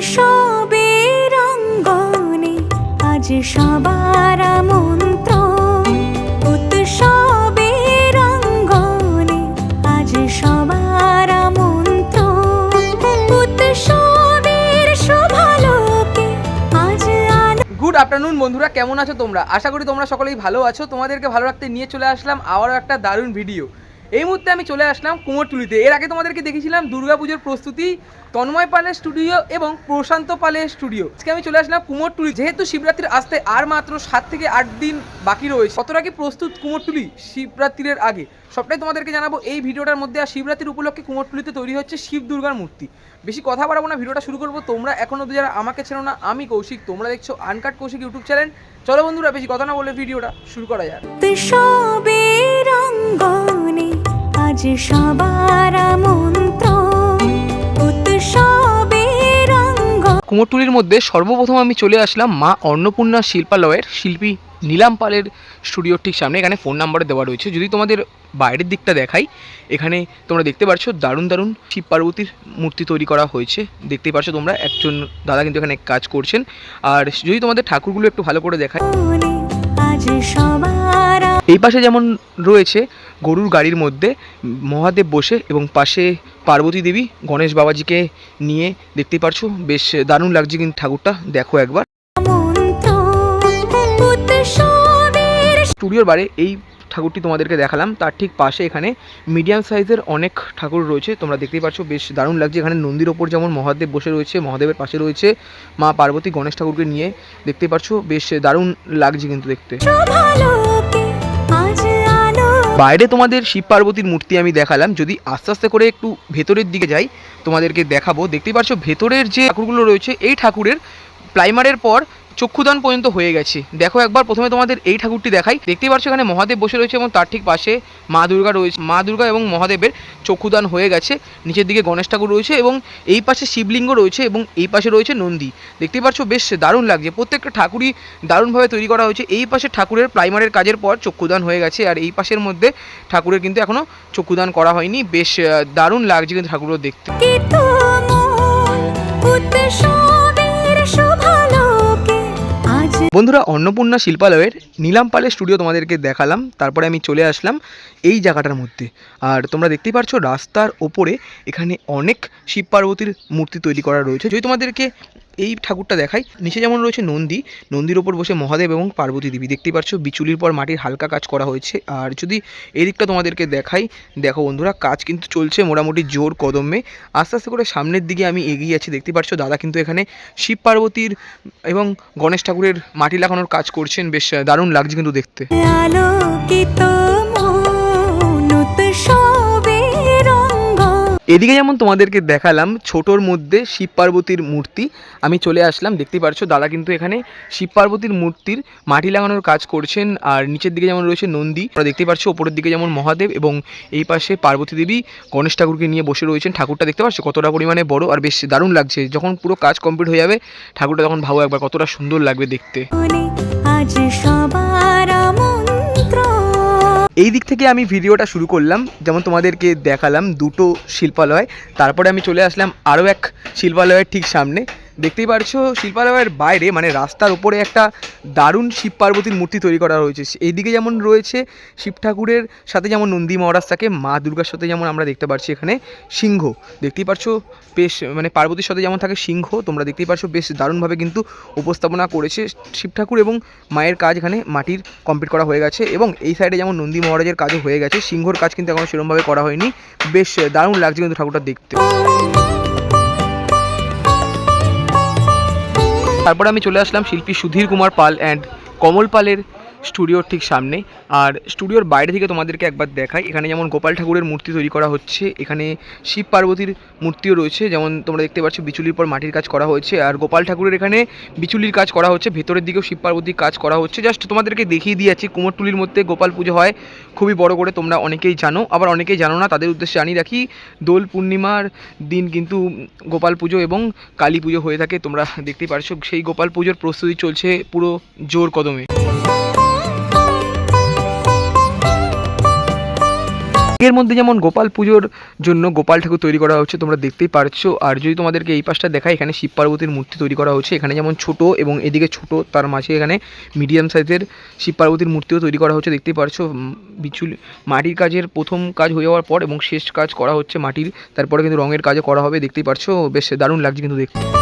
উৎসবের অঙ্গনে আজ সবার মন্ত্র উৎসবের অঙ্গনে আজ সবার মন্ত্র উৎসবের শোভালোকে আজ গুড আফটারনুন বন্ধুরা, কেমন আছো তোমরা? আশা করি তোমরা সকলেই ভালো আছো। তোমাদেরকে ভালো রাখতে নিয়ে চলে আসলাম আবারও একটা দারুণ ভিডিও এই মুহূর্তে আমি চলে আসলাম কুমোরটুলিতে। এর আগে তোমাদেরকে দেখেছিলাম দুর্গাপুজোর প্রস্তুতি, তন্ময় পালের স্টুডিও এবং প্রশান্ত পালের স্টুডিও। আজকে আমি চলে আসলাম কুমোরটুলি। যেহেতু শিবরাত্রির আসতে আর মাত্র সাত থেকে আট দিন বাকি রয়েছে, কতটা কি প্রস্তুত কুমোরটুলি শিবরাত্রির আগে? সবটাই তোমাদেরকে জানাব এই ভিডিওটার মধ্যে। আর শিবরাত্রির উপলক্ষে কুমোরটুলিতে তৈরি হচ্ছে শিব দুর্গার মূর্তি। বেশি কথা বাড়াবো না, ভিডিওটা শুরু করব। তোমরা এখনও অব্দি যারা আমাকে ছেড়ো না, আমি কৌশিক। তোমরা দেখছ আনকাট কৌশিক ইউটিউব চ্যানেল। চলো বন্ধুরা, বেশি কথা না বলে ভিডিওটা শুরু করা অঙ্গনে আজ সবার মন্ত্র কুমোরটুলির মধ্যে সর্বপ্রথম আমি চলে আসলাম মা অন্নপূর্ণা শিল্পালয়ের শিল্পী নীলাম পালের স্টুডিওর ঠিক সামনে। এখানে ফোন নাম্বারে দেওয়া রয়েছে। যদি তোমাদের বাইরের দিকটা দেখাই এখানে তোমরা দেখতে পাচ্ছ দারুণ দারুণ শিব পার্বতীর মূর্তি তৈরি করা হয়েছে। দেখতেই পাচ্ছ তোমরা একজন দাদা কিন্তু এখানে কাজ করছেন। আর যদি তোমাদের ঠাকুরগুলো একটু ভালো করে দেখায় এই পাশে যেমন রয়েছে গরুর গাড়ির মধ্যে মহাদেব বসে এবং পাশে পার্বতী দেবী গণেশ বাবাজিকে নিয়ে দেখতে পারছ। বেশ দারুণ লাগছে কিন্তু ঠাকুরটা, দেখো একবার। স্টুডিওর বারে এই ঠাকুরটি তোমাদেরকে দেখালাম, তার ঠিক পাশে এখানে মিডিয়াম সাইজের অনেক ঠাকুর রয়েছে, তোমরা দেখতেই পাচ্ছ, বেশ দারুণ লাগছে। এখানে নন্দীর ওপর যেমন মহাদেব বসে রয়েছে, মহাদেবের পাশে রয়েছে মা পার্বতী গণেশ ঠাকুরকে নিয়ে দেখতে পাচ্ছ বেশ দারুণ লাগছে কিন্তু দেখতে। বাইরে তোমাদের শিব পার্বতীর মূর্তি আমি দেখালাম। যদি আস্তে আস্তে করে একটু ভেতরের দিকে যাই, তোমাদেরকে দেখাবো। দেখতেই পাচ্ছ, ভেতরের যে ঠাকুরগুলো রয়েছে, এই ঠাকুরের প্রাইমারের পর চক্ষুদান পর্যন্ত হয়ে গেছে। দেখো একবার প্রথমে তোমাদের এই ঠাকুরটি দেখাই। দেখতেই পাচ্ছ এখানে মহাদেব বসে রয়েছে এবং তার ঠিক পাশে মা দুর্গা রয়েছে। মা দুর্গা এবং মহাদেবের চক্ষুদান হয়ে গেছে। নিচের দিকে গণেশ ঠাকুর রয়েছে এবং এই পাশে শিবলিঙ্গ রয়েছে এবং এই পাশে রয়েছে নন্দী। দেখতেই পাচ্ছ বেশ দারুণ লাগছে। প্রত্যেকটা ঠাকুরই দারুণভাবে তৈরি করা হয়েছে। এই পাশে ঠাকুরের প্রাইমারের কাজের পর চক্ষুদান হয়ে গেছে আর এই পাশের মধ্যে ঠাকুরের কিন্তু এখনও চক্ষুদান করা হয়নি। বেশ দারুণ লাগছে কিন্তু ঠাকুরও দেখতে। বন্ধুরা, অন্নপূর্ণা শিল্পালয়ের নীলাম পালের স্টুডিও তোমাদেরকে দেখালাম। তারপরে আমি চলে আসলাম এই জায়গাটার মধ্যে। আর তোমরা দেখতেই পারছ, রাস্তার ওপরে এখানে অনেক শিব পার্বতীর মূর্তি তৈরি করা রয়েছে। যদি তোমাদেরকে এই ঠাকুরটা দেখাই। নিচে যেমন রয়েছে নন্দী, নন্দীর ওপর বসে মহাদেব এবং পার্বতী দেবী। দেখতেই পাচ্ছ, বিচুলির পর মাটির হালকা কাজ করা হয়েছে। আর যদি এই দিকটা তোমাদেরকে দেখাই, দেখো বন্ধুরা, কাজ কিন্তু চলছে মোটামুটি জোর কদমে। আস্তে আস্তে করে সামনের দিকে আমি এগিয়ে যাচ্ছি দেখতে পাচ্ছ, দাদা কিন্তু এখানে শিব পার্বতীর এবং গণেশ ঠাকুরের মাটি লাগানোর কাজ করছেন। বেশ দারুণ লাগছে কিন্তু দেখতে। আলোকিত এদিকে যেমন তোমাদেরকে দেখালাম, ছোটোর মধ্যে শিব পার্বতীর মূর্তি। আমি চলে আসলাম দেখতে পারছ, দাদা কিন্তু এখানে শিব পার্বতীর মূর্তির মাটি লাগানোর কাজ করছেন। আর নিচের দিকে যেমন রয়েছে নন্দী, তোমরা দেখতে পাচ্ছ ওপরের দিকে যেমন মহাদেব এবং এই পাশে পার্বতী দেবী গণেশ ঠাকুরকে নিয়ে বসে রয়েছেন। ঠাকুরটা দেখতে পাচ্ছ কতটা পরিমাণে বড় আর বেশ দারুণ লাগছে। যখন পুরো কাজ কমপ্লিট হয়ে যাবে, ঠাকুরটা তখন ভাবো একবার কতটা সুন্দর লাগবে দেখতে। এই দিক থেকে আমি ভিডিওটা শুরু করলাম। যেমন তোমাদেরকে দেখালাম দুটো শিল্পালয়, তারপরে আমি চলে আসলাম আরও এক শিল্পালয়ের ঠিক সামনে। দেখতেই পারছ, শিল্পালয়ের বাইরে মানে রাস্তার উপরে একটা দারুণ শিব পার্বতীর মূর্তি তৈরি করা হয়েছে। এইদিকে যেমন রয়েছে শিব ঠাকুরের সাথে যেমন নন্দী মহারাজ থাকে মা দুর্গার সাথে যেমন আমরা দেখতে পাচ্ছি এখানে সিংহ। দেখতেই পারছ, বেশ মানে পার্বতীর সাথে যেমন থাকে সিংহ, তোমরা দেখতেই পারছ বেশ দারুণভাবে কিন্তু উপস্থাপনা করেছে শিব ঠাকুর এবং মায়ের কাজ এখানে মাটির কমপ্লিট করা হয়ে গেছে এবং এই সাইডে যেমন নন্দী মহারাজের কাজও হয়ে গেছে। সিংহর কাজ কিন্তু এখনও সেরকমভাবে করা হয়নি। বেশ দারুণ লাগছে কিন্তু ঠাকুরটা দেখতে। তারপরে আমি চলে আসলাম শিল্পী সুধীর কুমার পাল অ্যান্ড কমল পালের স্টুডিওর ঠিক সামনে। আর স্টুডিওর বাইরে থেকে তোমাদেরকে একবার দেখাই। এখানে যেমন গোপাল ঠাকুরের মূর্তি তৈরি করা হচ্ছে, এখানে শিব পার্বতীর মূর্তিও রয়েছে। যেমন তোমরা দেখতে পাচ্ছ, বিচুলির পর মাটির কাজ করা হয়েছে। আর গোপাল ঠাকুরের এখানে বিচুলির কাজ করা হচ্ছে, ভেতরের দিকেও শিব পার্বতীর কাজ করা হচ্ছে। জাস্ট তোমাদেরকে দেখিয়ে দিয়েছি কুমোরটুলির মধ্যে গোপাল পুজো হয়। খুবই বড় করে তোমরা অনেকেই জানো, আবার অনেকেই জানো না, তাদের উদ্দেশ্যে জানিয়ে রাখি, দোল পূর্ণিমার দিন কিন্তু গোপাল পুজো এবং কালী পুজো হয়ে থাকে। তোমরা দেখতেই পারছ, সেই গোপাল পুজোর প্রস্তুতি চলছে পুরো জোর কদমে। এর মধ্যে যেমন গোপাল পুজোর জন্য গোপাল ঠাকুর তৈরি করা হচ্ছে, তোমরা দেখতেই পারছ। আর যদি তোমাদেরকে এই পাশটা দেখায় এখানে শিব পার্বতীর মূর্তি তৈরি করা হচ্ছে। এখানে যেমন ছোট এবং এদিকে ছোট, তার মাঝে এখানে মিডিয়াম সাইজের শিব পার্বতীর মূর্তিও তৈরি করা হচ্ছে, দেখতেই পারছ। বিচুলি, মাটির কাজের প্রথম কাজ হয়ে যাওয়ার পর এবং শেষ কাজ করা হচ্ছে মাটির। তারপরে কিন্তু রঙের কাজও করা হবে, দেখতেই পারছ। বেশ দারুণ লাগছে কিন্তু দেখতে।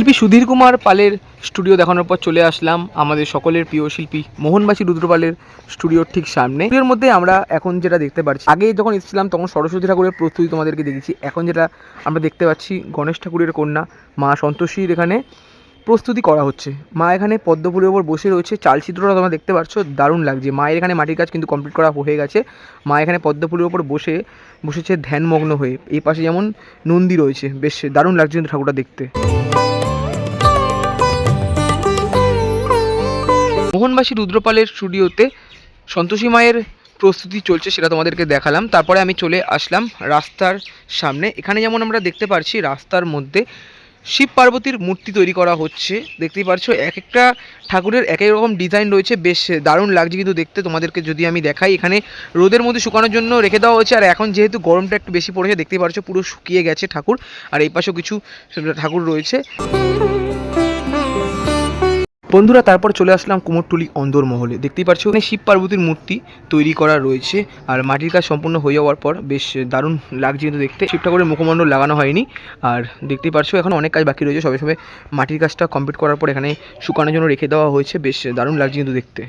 শিল্পী সুধীর কুমার পালের স্টুডিও দেখানোর পর চলে আসলাম আমাদের সকলের প্রিয় শিল্পী মোহনবাসী রুদ্রপালের স্টুডিওর ঠিক সামনে। স্টুডিওর মধ্যে আমরা এখন যেটা দেখতে পাচ্ছি আগে যখন এসেছিলাম তখন সরস্বতী ঠাকুরের প্রস্তুতি তোমাদেরকে দেখেছি এখন যেটা আমরা দেখতে পাচ্ছি গণেশ ঠাকুরের কন্যা, মা সন্তোষীর এখানে প্রস্তুতি করা হচ্ছে। মা এখানে পদ্মফুলের ওপর বসে রয়েছে, চালচিত্রটা তোমরা দেখতে পাচ্ছ, দারুণ লাগছে। মায়ের এখানে মাটির কাজ কিন্তু কমপ্লিট করা হয়ে গেছে। মা এখানে পদ্মফুলের ওপর বসে, বসেছে ধ্যানমগ্ন হয়ে। এই পাশে যেমন নন্দী রয়েছে, বেশ দারুণ লাগছে কিন্তু ঠাকুরটা দেখতে। মোহনবাসী রুদ্রপালের স্টুডিওতে সন্তোষী মায়ের প্রস্তুতি চলছে সেটা তোমাদেরকে দেখালাম। তারপরে আমি চলে আসলাম রাস্তার সামনে। এখানে যেমন আমরা দেখতে পারছি, রাস্তার মধ্যে শিব পার্বতীর মূর্তি তৈরি করা হচ্ছে। দেখতেই পারছ এক একটা ঠাকুরের এক এক রকম ডিজাইন রয়েছে। বেশ দারুণ লাগছে কিন্তু দেখতে। তোমাদেরকে যদি আমি দেখাই, এখানে রোদের মধ্যে শুকানোর জন্য রেখে দেওয়া হয়েছে। আর এখন যেহেতু গরমটা একটু বেশি পড়েছে, দেখতেই পারছ পুরো শুকিয়ে গেছে ঠাকুর। আর এই পাশেও কিছু ঠাকুর রয়েছে। বন্ধুরা, তারপর চলে আসলাম কুমোরটুলি অন্দর মহলে। দেখতেই পাচ্ছ, এখানে শিব পার্বতীর মূর্তি তৈরি করা রয়েছে। আর মাটির কাজ সম্পূর্ণ হয়ে যাওয়ার পর বেশ দারুণ লাগছে কিন্তু দেখতে। শিব ঠাকুরের মুখমণ্ডল লাগানো হয়নি। আর দেখতেই পাচ্ছ, এখন অনেক কাজ বাকি রয়েছে। সবে সবে মাটির কাজটা কমপ্লিট করার পর এখানে শুকানোর জন্য রেখে দেওয়া হয়েছে। বেশ দারুণ লাগছে কিন্তু দেখতে।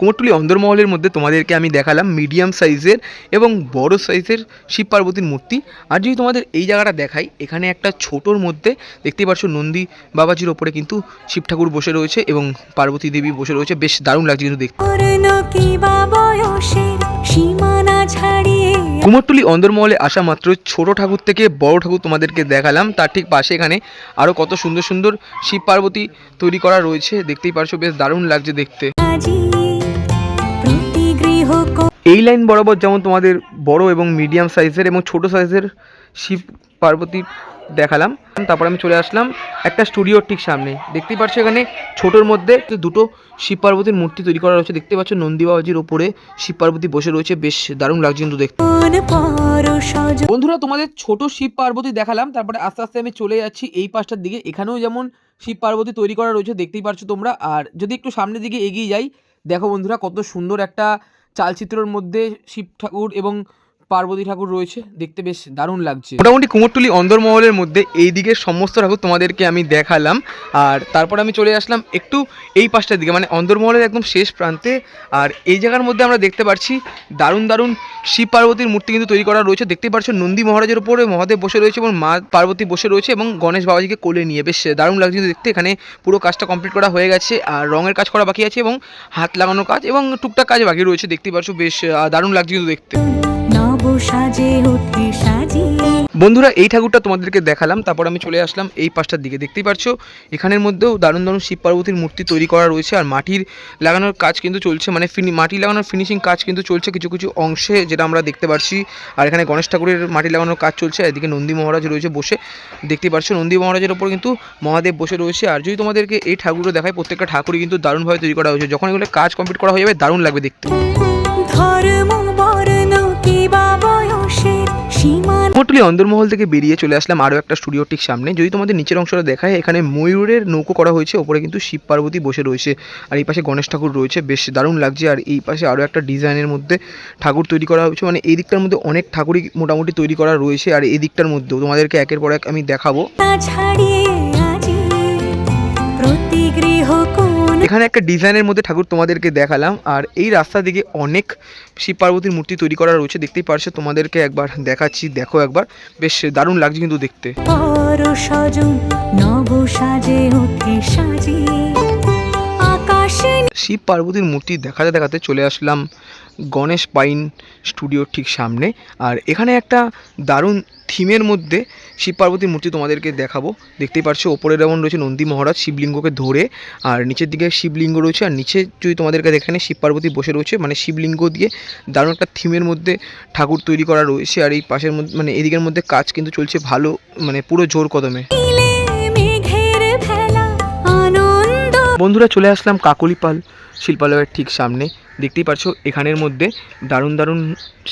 কুমোরটুলি অন্দরমহলের মধ্যে তোমাদেরকে আমি দেখালাম মিডিয়াম সাইজের এবং বড় সাইজের শিব পার্বতীর মূর্তি। আর যদি তোমাদের এই জায়গাটা দেখাই, এখানে একটা ছোটোর মধ্যে দেখতেই পাচ্ছ নন্দী বাবাজির ওপরে কিন্তু শিব ঠাকুর বসে রয়েছে এবং পার্বতী দেবী বসে রয়েছে। বেশ দারুণ লাগছে কিন্তু দেখতে। কুমোরটুলি অন্দরমহলে আসা মাত্র ছোট ঠাকুর থেকে বড় ঠাকুর তোমাদেরকে দেখালাম। তার ঠিক পাশে এখানে আরও কত সুন্দর সুন্দর শিব পার্বতী তৈরি করা রয়েছে। দেখতেই পারছ, বেশ দারুণ লাগছে দেখতে। এই লাইন বরাবর যেমন তোমাদের বড় এবং মিডিয়াম সাইজের এবং ছোট সাইজের শিব পার্বতী দেখালাম। তারপর আমি চলে আসলাম একটা স্টুডিওর ঠিক সামনে। দেখতেই পাচ্ছ এখানে ছোটোর মধ্যে দুটো শিব পার্বতীর মূর্তি তৈরি করা রয়েছে। দেখতে পাচ্ছ নন্দী বাবাজির ওপরে শিব পার্বতী বসে রয়েছে। বেশ দারুণ লাগছে কিন্তু দেখতে। বন্ধুরা তোমাদের ছোট শিব পার্বতী দেখালাম। তারপরে আস্তে আস্তে আমি চলে যাচ্ছি এই পাশটার দিকে। এখানেও যেমন শিব পার্বতী তৈরি করা রয়েছে দেখতেই পারছ তোমরা। আর যদি একটু সামনের দিকে এগিয়ে যাই দেখো বন্ধুরা কত সুন্দর একটা চালচিত্রের মধ্যে শিব ঠাকুর এবং পার্বতী ঠাকুর রয়েছে, দেখতে বেশ দারুণ লাগছে। মোটামুটি কুমোরটুলি অন্দরমহলের মধ্যে এই দিকের সমস্ত ঠাকুর তোমাদেরকে আমি দেখালাম। আর তারপর আমি চলে আসলাম একটু এই পাশটার দিকে মানে অন্দরমহলের একদম শেষ প্রান্তে। আর এই জায়গার মধ্যে আমরা দেখতে পাচ্ছি দারুণ দারুণ শিব পার্বতীর মূর্তি কিন্তু তৈরি করা রয়েছে। দেখতে পাচ্ছ নন্দী মহারাজের উপরে মহাদেব বসে রয়েছে এবং মা পার্বতী বসে রয়েছে এবং গণেশ বাবাজিকে কোলে নিয়ে। বেশ দারুণ লাগছে কিন্তু দেখতে, এখানে পুরো কাজটা কমপ্লিট করা হয়ে গেছে। আর রঙের কাজ করা বাকি আছে এবং হাত লাগানোর কাজ এবং টুকটাক কাজ বাকি রয়েছে। দেখতে পাচ্ছ বেশ দারুণ লাগছে কিন্তু দেখতে। বন্ধুরা, এই ঠাকুরটা তোমাদেরকে দেখালাম, তারপর আমি চলে আসলাম এই পাশটার দিকে। দেখতেই পাচ্ছো, এখানের মধ্যেও দারুণ দারুণ শিব পার্বতীর মূর্তি তৈরি করা রয়েছে, আর মাটির লাগানোর কাজ কিন্তু চলছে মানে মাটি লাগানোর ফিনিশিং কাজ কিন্তু চলছে কিছু কিছু অংশে, যেটা আমরা দেখতে পাচ্ছি। আর এখানে গণেশ ঠাকুরের মাটি লাগানোর কাজ চলছে এদিকে নন্দী মহারাজ রয়েছে বসে। দেখতে পাচ্ছ, নন্দী মহারাজের ওপর কিন্তু মহাদেব বসে রয়েছে। আর যদি তোমাদেরকে এই ঠাকুরগুলো দেখায়, প্রত্যেকটা ঠাকুরই কিন্তু দারুণভাবে তৈরি করা হয়েছে। যখন এগুলো কাজ কমপ্লিট করা হয়ে যাবে, দারুণ লাগবে দেখতে। সীমানা অন্দরমহল থেকে বেরিয়ে চলে আসলাম আরও একটা স্টুডিও ঠিক সামনে। যদি তোমাদের নিচের অংশটা দেখায়, এখানে ময়ূরের নৌকো করা হয়েছে, ওপরে কিন্তু শিব পার্বতী বসে রয়েছে। আর এই পাশে গণেশ ঠাকুর রয়েছে, বেশ দারুণ লাগছে। আর এই পাশে আরও একটা ডিজাইনের মধ্যে ঠাকুর তৈরি করা হয়েছে। মানে এই দিকটার মধ্যে অনেক ঠাকুরই মোটামুটি তৈরি করা রয়েছে। আর এই দিকটার মধ্যেও তোমাদেরকে একের পর এক আমি দেখাবো। এখানে একটা ডিজাইনের মধ্যে ঠাকুর তোমাদেরকে দেখালাম আর এই রাস্তা দিকে অনেক শিব পার্বতীর মূর্তি তৈরি করা রয়েছে দেখতেই পারছ তোমাদেরকে একবার দেখাচ্ছি দেখো একবার বেশ দারুণ লাগছে কিন্তু দেখতে। শিব পার্বতীর মূর্তি দেখাতে দেখাতে চলে আসলাম গণেশ পাইন স্টুডিওর ঠিক সামনে আর এখানে একটা দারুণ থিমের মধ্যে শিব পার্বতীর মূর্তি তোমাদেরকে দেখাবো। দেখতেই পারছ ওপরে যেমন রয়েছে নন্দী মহারাজ শিবলিঙ্গকে ধরে আর নিচের দিকে শিবলিঙ্গ রয়েছে আর নিচে যদি তোমাদেরকে এখানে শিব পার্বতী বসে রয়েছে মানে শিবলিঙ্গ দিয়ে দারুণ একটা থিমের মধ্যে ঠাকুর তৈরি করা রয়েছে আর এই পাশের মধ্যে মানে এদিকের মধ্যে কাজ কিন্তু চলছে ভালো মানে পুরো জোর কদমে। বন্ধুরা চলে আসলাম কাকলিপাল শিল্পালয়ের ঠিক সামনে। দেখতেই পারছ, এখানের মধ্যে দারুণ দারুণ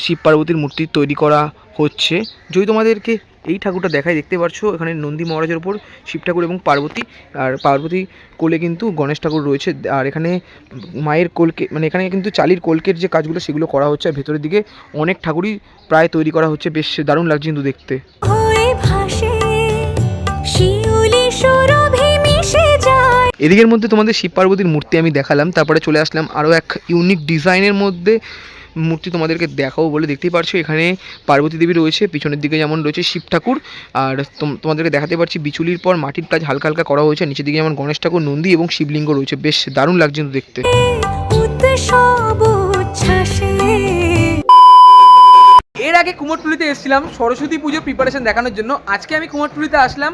শিব পার্বতীর মূর্তি তৈরি করা হচ্ছে। যদি তোমাদেরকে এই ঠাকুরটা দেখায়, দেখতে পারছ, এখানে নন্দী মহারাজের ওপর শিব ঠাকুর এবং পার্বতী, আর পার্বতী কোলে কিন্তু গণেশ ঠাকুর রয়েছে। আর এখানে মায়ের কোলকে মানে এখানে কিন্তু চালির কোলকের যে কাজগুলো, সেগুলো করা হচ্ছে। আর ভেতরের দিকে অনেক ঠাকুরই প্রায় তৈরি করা হচ্ছে। বেশ দারুণ লাগছে কিন্তু দেখতে। এদিকের মধ্যে তোমাদের শিব পার্বতীর মূর্তি আমি দেখালাম, তারপরে চলে আসলাম আরও এক ইউনিক ডিজাইনের মধ্যে মূর্তি তোমাদেরকে দেখাও বলে দেখতেই পারছ। এখানে পার্বতী দেবী রয়েছে, পিছনের দিকে যেমন রয়েছে শিব ঠাকুর, আর তোম- তোমাদেরকে দেখাতে পারছি বিচুলির পর মাটির কাজ হালকা হালকা করা হয়েছে, নিচের দিকে যেমন গণেশ ঠাকুর, নন্দী এবং শিবলিঙ্গ রয়েছে। বেশ দারুণ লাগছে কিন্তু দেখতে। আগে কুমোরটুলিতে এসেছিলাম সরস্বতী পুজো প্রিপারেশন দেখানোর জন্য। আজকে আমি কুমোরটুলিতে আসলাম।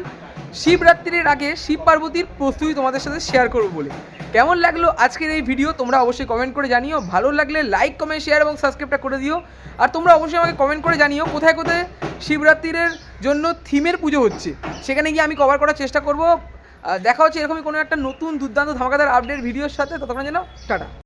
শিবরাত্রির আগে শিব পার্বতীর প্রস্তুতি তোমাদের সাথে শেয়ার করব বলে। কেমন লাগল আজকের এই ভিডিও তোমরা অবশ্যই কমেন্ট করে জানিও। ভালো লাগলে লাইক কমেন্ট শেয়ার এবং সাবস্ক্রাইবটা করে দিও। আর তোমরা অবশ্যই আমাকে কমেন্ট করে জানিও কোথায় কোথায় শিবরাত্রির জন্য থিমের পুজো হচ্ছে। সেখানে গিয়ে আমি কভার করার চেষ্টা করব। দেখা হচ্ছে এরকমই কোনো একটা নতুন দুর্দান্ত ধামাকাদার আপডেট ভিডিওর সাথে। ততক্ষণ যেন টাটা।